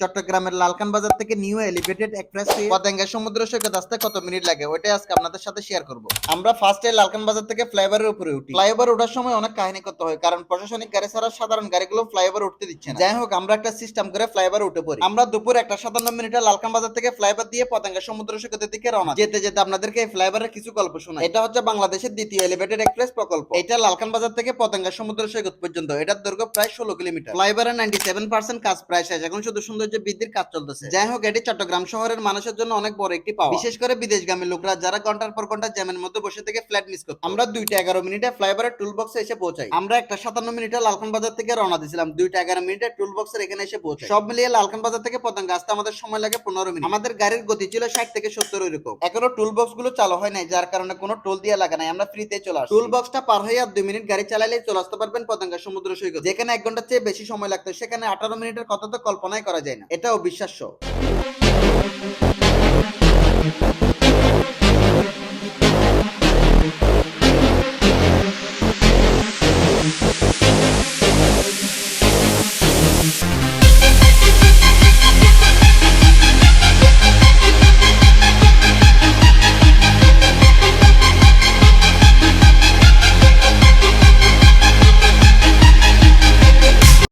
চট্টগ্রামের লালকান বাজার থেকে নিউ এলিভেটেড এক্সপ্রেসওয়ে পতেঙ্গা সমুদ্র সৈকত আসতে কত মিনিট লাগে? ওইটাই আজকে আপনাদের সাথে শেয়ার করব। আমরা ফার্স্টে লালকান বাজার থেকে ফ্লাইওভারের উপরে উঠি। ফ্লাইওভার ওঠার সময় অনেক কাহিনী করতে হয়, কারণ প্রশাসনিক গাড়ি ছাড়া সাধারণ গাড়িগুলো ফ্লাইওভার উঠতে দিচ্ছে না। যাই হোক, আমরা একটা সিস্টেম করে ফ্লাইওভার উঠে পড়ি। আমরা দুপুর একটা সাতান্ন মিনিটে লালকান বাজার থেকে ফ্লাইওভার দিয়ে পতেঙ্গা সমুদ্র সৈকতের দিকে রওনা যেতে যেতে আপনাদেরকে এই ফ্লাইওভারের কিছু গল্প শোনাই। এটা হচ্ছে বাংলাদেশের দ্বিতীয় এলিভেটেড এক্সপ্রেস প্রকল্প। এটা লালকান বাজার থেকে পতেঙ্গা সমুদ্র সৈকত পর্যন্ত। এটার দৈর্ঘ্য প্রায় ষোলো কিলোমিটার। ফ্লাইওভারের নাইনটি সেভেন পার্সেন্ট কাজ প্রায় শেষ। এখন শুধু সৌন্দর্য বৃদ্ধির কাজ চলতেছে। যাই হোক এটি চট্টগ্রাম শহরের মানুষের জন্য অনেক বড় একটি পাওয়া। বিশেষ করে বিদেশগামী লোকরা যারা ঘণ্টার পর ঘণ্টা জ্যামের মধ্যে বসে থেকে ফ্ল্যাট মিস করতো। আমরা দুইটা এগারো মিনিটে ফ্লাইওভারের টুল বক্সে এসে পৌঁছাই। আমরা একটা সাতান্ন মিনিটে লালখান বাজার থেকে রওনা দিয়েছিলাম। দুইটা এগারো মিনিটে টুল বক্সের এখানে এসে পৌঁছাই। সব মিলিয়ে লালখান বাজার থেকে পতঙ্গ আসতে আমাদের সময় লাগে পনেরো মিনিট। আমাদের গাড়ির গতি ছিল ষাট থেকে সত্তর এরকম। এখনও টুল বক্সগুলো চালু হয় নাই যার কারণে কোনো টোল দিয়ে লাগে নাই। আমরা ফ্রিতে চলে আসি টুল বক্সটা পার হয়ে আর দুই মিনিট গাড়ি চালাইলে চলে আসতে পারবেন পতঙ্গা সমুদ্র সৈকত। যেখানে এক ঘণ্টার চেয়ে বেশি সময় লাগতো সেখানে আঠারো মিনিটের কথা তো কল্পনাই করা যায় না এটা অবিশ্বাস্য